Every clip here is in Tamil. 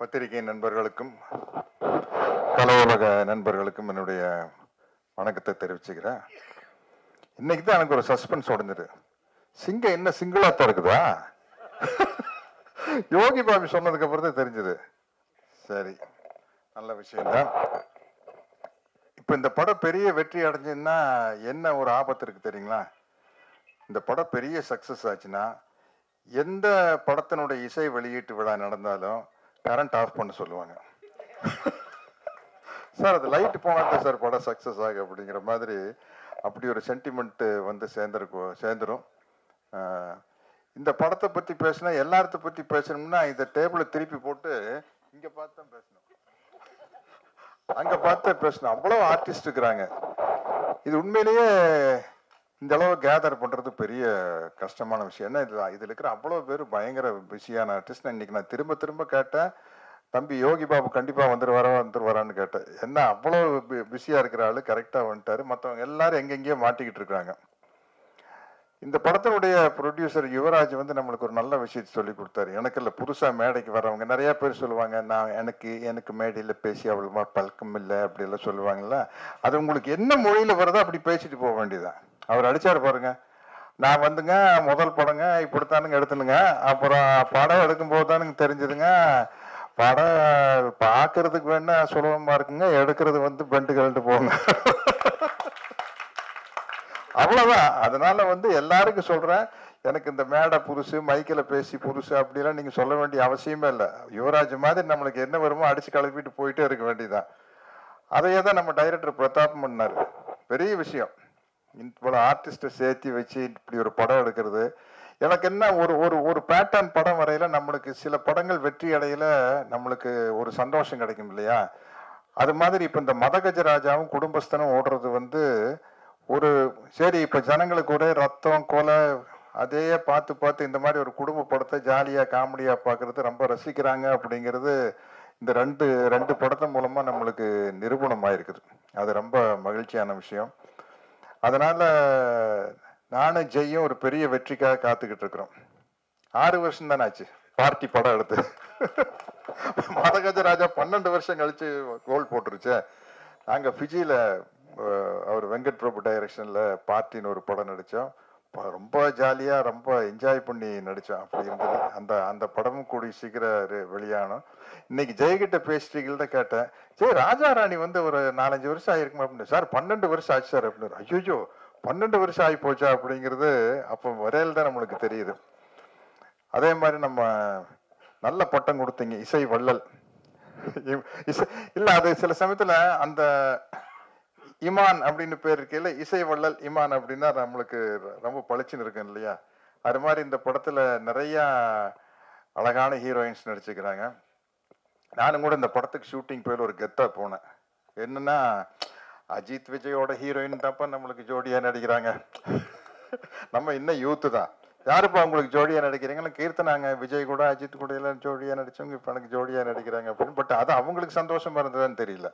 பத்திரிகை நண்பர்களுக்கும் கலவுலக நண்பர்களுக்கும் என்னுடைய வணக்கத்தை தெரிவிச்சுக்கிறேன். இன்னைக்கு தான் எனக்கு ஒரு சஸ்பென்ஸ் உடஞ்சிது. சிங்கம் என்ன சிங்கிளாக தான் இருக்குதா யோகி பாபி சொன்னதுக்கு அப்புறம் தான் தெரிஞ்சது. சரி நல்ல விஷயம்தான். இப்போ இந்த படம் பெரிய வெற்றி அடைஞ்சதுன்னா என்ன ஒரு ஆபத்து இருக்கு தெரியுங்களா? இந்த படம் பெரிய சக்ஸஸ் ஆச்சுன்னா எந்த படத்தினுடைய இசை வெளியீட்டு விழா நடந்தாலும் கரண்ட் ஆஃப் பண்ண சொல்லுவாங்க. சார் அது லைட் போனால் சார் படம் சக்ஸஸ் ஆகும் அப்படிங்கிற மாதிரி அப்படி ஒரு சென்டிமெண்ட்டு வந்து சேர்ந்துருக்கும் சேர்ந்துரும். இந்த படத்தை பற்றி பேசினா எல்லாத்த பற்றி பேசணும்னா இந்த டேபிளை திருப்பி போட்டு இங்கே பார்த்து தான் பேசணும். அங்கே பார்த்து பேசணும். அவ்வளோ ஆர்டிஸ்ட் இருக்கிறாங்க இது உண்மையிலேயே இந்த அளவு கேதர் பண்ணுறது பெரிய கஷ்டமான விஷயம். என்ன இது இதில் இருக்கிற அவ்வளோ பேர் பயங்கர பிஸியான ஆர்டிஸ்ட் இன்னைக்கு நான் திரும்ப திரும்ப கேட்டேன். தம்பி யோகி பாபு கண்டிப்பாக வந்துருவாரா வந்துருவாரான்னு கேட்டேன். என்ன அவ்வளோ பிஸியாக இருக்கிற ஆளு கரெக்டாக வந்துட்டாரு. மற்றவங்க எல்லாரும் எங்கெங்கேயோ மாட்டிக்கிட்டு இருக்காங்க. இந்த படத்தினுடைய ப்ரொடியூசர் யுவராஜ் வந்து நம்மளுக்கு ஒரு நல்ல விஷயத்தை சொல்லி கொடுத்தாரு. எனக்கு இல்லை புதுசாக மேடைக்கு வரவங்க நிறைய பேர் சொல்லுவாங்க நான் எனக்கு எனக்கு மேடையில் பேசி அவ்வளோவா பழக்கம் இல்லை அப்படிலாம் சொல்லுவாங்கல்ல. அது உங்களுக்கு என்ன மொழியில் வருதோ அப்படி பேசிட்டு போக வேண்டியதான் அவர் அடிச்சாரு பாருங்க. நான் வந்துங்க முதல் படங்க இப்படித்தானுங்க எடுத்துனுங்க. அப்புறம் படம் எடுக்கும்போது தானுங்க தெரிஞ்சதுங்க. படம் பார்க்கறதுக்கு வேணா சுலபமா இருக்குங்க. எடுக்கிறது வந்து பெண்டு கழட்டு போங்க. அவ்வளவுதான். அதனால வந்து எல்லாருக்கும் சொல்றேன் எனக்கு இந்த மேடை புருஷு மைக்கில் பேசி புருஷு அப்படிலாம் நீங்கள் சொல்ல வேண்டிய அவசியமே இல்லை. யுவராஜ் மாதிரி நம்மளுக்கு என்ன வருமோ அடிச்சு கிளப்பிட்டு போயிட்டே இருக்க வேண்டியதுதான். அதையே தான் நம்ம டைரக்டர் பிரதாப் பண்ணார் பெரிய விஷயம். இவ்வளோ ஆர்டிஸ்ட்டை சேர்த்து வச்சு இப்படி ஒரு படம் எடுக்கிறது. எனக்கு என்ன ஒரு ஒரு ஒரு பேட்டர்ன் படம் வரையில நம்மளுக்கு சில படங்கள் வெற்றி அடையில நம்மளுக்கு ஒரு சந்தோஷம் கிடைக்கும் இல்லையா? அது மாதிரி இப்போ இந்த மதகஜராஜாவும் குடும்பஸ்தனும் ஓடுறது வந்து ஒரு சரி இப்போ ஜனங்களுக்கு ஒரே ரத்தம் கொலை அதையே பார்த்து பார்த்து இந்த மாதிரி ஒரு குடும்ப படத்தை ஜாலியாக காமெடியாக பார்க்கறது ரொம்ப ரசிக்கிறாங்க அப்படிங்கிறது இந்த ரெண்டு ரெண்டு படத்தின் மூலமாக நம்மளுக்கு நிரூபணம் ஆயிருக்குது அது ரொம்ப மகிழ்ச்சியான விஷயம். அதனால நானும் ஜெய்யும் ஒரு பெரிய வெற்றிக்காக காத்துக்கிட்டு இருக்கிறோம். ஆறு வருஷம் தானே ஆச்சு? பார்ட்டி படம் எடுத்து. மதகஜராஜா பன்னெண்டு வருஷம் கழிச்சு கோல் போட்டுருச்சே. நாங்கள் ஃபிஜியில் அவர் வெங்கட் பிரபு டைரக்ஷனில் பார்ட்டின்னு ஒரு படம் நடித்தோம் ரொம்ப ஜாலியா ரொம்ப என்ஜாய் பண்ணி நடிச்சோம். அப்படி இருந்தது. அந்த அந்த படமும் கூடி சீக்கிரம் வெளியானோம். இன்னைக்கு ஜெயகிட்ட பேசிட்டீங்கள்ட்ட கேட்டேன். ஜெய் ராஜா ராணி வந்து ஒரு நாலஞ்சு வருஷம் ஆயிருக்குமா அப்படின்னு. சார் பன்னெண்டு வருஷம் ஆச்சு சார் அப்படின்னு. ஐயோ பன்னெண்டு வருஷம் ஆகி போச்சா அப்படிங்கிறது அப்போ வரையில் தான் நம்மளுக்கு தெரியுது. அதே மாதிரி நம்ம நல்ல பட்டம் கொடுத்தீங்க இசை வள்ளல். இசை அது சில சமயத்துல அந்த இமான் அப்படின்னு பேர் இருக்கையில இசை வள்ளல் இமான் அப்படின்னா நம்மளுக்கு ரொம்ப பளிச்சுன்னு இருக்கும் இல்லையா? அது மாதிரி இந்த படத்துல நிறைய அழகான ஹீரோயின்ஸ் நடிச்சுக்கிறாங்க. நானும் கூட இந்த படத்துக்கு ஷூட்டிங் போயில ஒரு கெத்தா போனேன். என்னன்னா அஜித் விஜயோட ஹீரோயின் தான்ப்பா நம்மளுக்கு ஜோடியா நடிக்கிறாங்க. நம்ம இன்னும் யூத்து தான். யாருப்பா உங்களுக்கு ஜோடியா நடிக்கிறீங்களா கீர்த்தனாங்க விஜய் கூட அஜித் கூட எல்லாம் ஜோடியா நடிச்சவங்க இப்ப எனக்கு ஜோடியா நடிக்கிறாங்க அப்படின்னு. பட் அது அவங்களுக்கு சந்தோஷமா இருந்ததுன்னு தெரியல.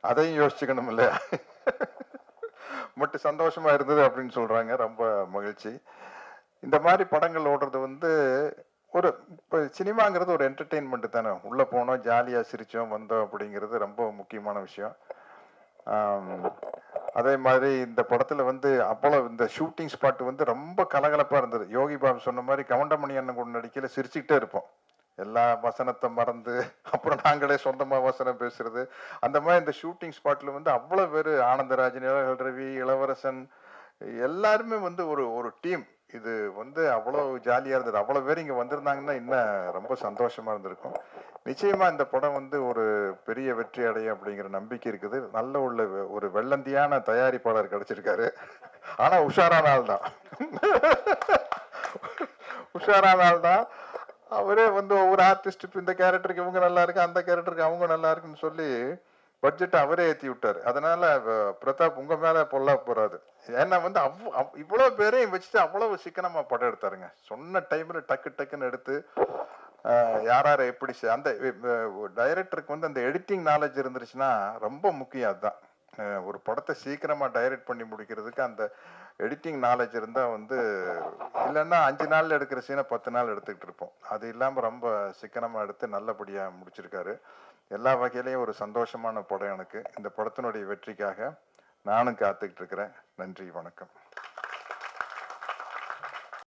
அதையும் யோசிச்சுக்கணும் இல்லையா? மட்டும் சந்தோஷமா இருந்தது அப்படின்னு சொல்றாங்க. ரொம்ப மகிழ்ச்சி. இந்த மாதிரி படங்கள் ஓடுறது வந்து ஒரு இப்போ சினிமாங்கிறது ஒரு என்டர்டெயின்மெண்ட் தானே. உள்ளே போனோம் ஜாலியாக சிரித்தோம் வந்தோம் அப்படிங்கிறது ரொம்ப முக்கியமான விஷயம். அதே மாதிரி இந்த படத்தில் வந்து அவ்வளவு இந்த ஷூட்டிங் ஸ்பாட் வந்து ரொம்ப கலகலப்பாக இருந்தது. யோகி பாபு சொன்ன மாதிரி கவுண்டமணி அண்ணன் கூட நடிக்கையில் சிரிச்சுக்கிட்டே இருப்போம். எல்லா வசனத்தை மறந்து அப்புறம் நாங்களே சொந்தமா வசனம் பேசுறது. அந்த மாதிரி இந்த ஷூட்டிங் ஸ்பாட்ல வந்து அவ்வளவு பேர் ஆனந்தராஜன் இளவல் ரவி இளவரசன் எல்லாருமே வந்து ஒரு ஒரு டீம் இது வந்து அவ்வளவு ஜாலியா இருந்தது. அவ்வளவு பேர் இங்க வந்திருந்தாங்கன்னா இன்னும் ரொம்ப சந்தோஷமா இருந்திருக்கும். நிச்சயமா இந்த படம் வந்து ஒரு பெரிய வெற்றி அடையும் அப்படிங்கிற நம்பிக்கை இருக்குது. நல்ல உள்ள ஒரு வெள்ளந்தியான தயாரிப்பாளர் கிடைச்சிருக்காரு. ஆனா உஷாரான ஆள் தான் உஷாரான ஆள் தான் அவரே வந்து ஒவ்வொரு ஆர்டிஸ்ட் இந்த கேரக்டருக்கு இவங்க நல்லா இருக்கு அந்த கேரக்டருக்கு அவங்க நல்லா இருக்குன்னு சொல்லி பட்ஜெட் அவரே ஏற்றி விட்டார். அதனால பிரதாப் உங்க மேல பொல்லா போறாது ஏன்னா வந்து அவ் அவ்- பேரையும் வச்சுட்டு அவ்வளவு சிக்கனமா படம் எடுத்தாருங்க. சொன்ன டைம்ல டக்கு டக்குன்னு எடுத்து அஹ், யார் யாரை எப்படி அந்த டைரக்டருக்கு வந்து அந்த எடிட்டிங் நாலேஜ் இருந்துருச்சுன்னா ரொம்ப முக்கியம் அதுதான். ஒரு படத்தை சீக்கிரமா டைரக்ட் பண்ணி முடிக்கிறதுக்கு அந்த எடிட்டிங் நாலேஜ் இருந்தால் வந்து இல்லைன்னா அஞ்சு நாளில் எடுக்கிற சீனை பத்து நாள் எடுத்துக்கிட்டு இருப்போம். அது இல்லாமல் ரொம்ப சிக்கனமாக எடுத்து நல்லபடியாக முடிச்சிருக்காரு. எல்லா வகையிலையும் ஒரு சந்தோஷமான படம் எனக்கு. இந்த படத்தினுடைய வெற்றிக்காக நானும் காத்துக்கிட்டு இருக்கிறேன். நன்றி வணக்கம்.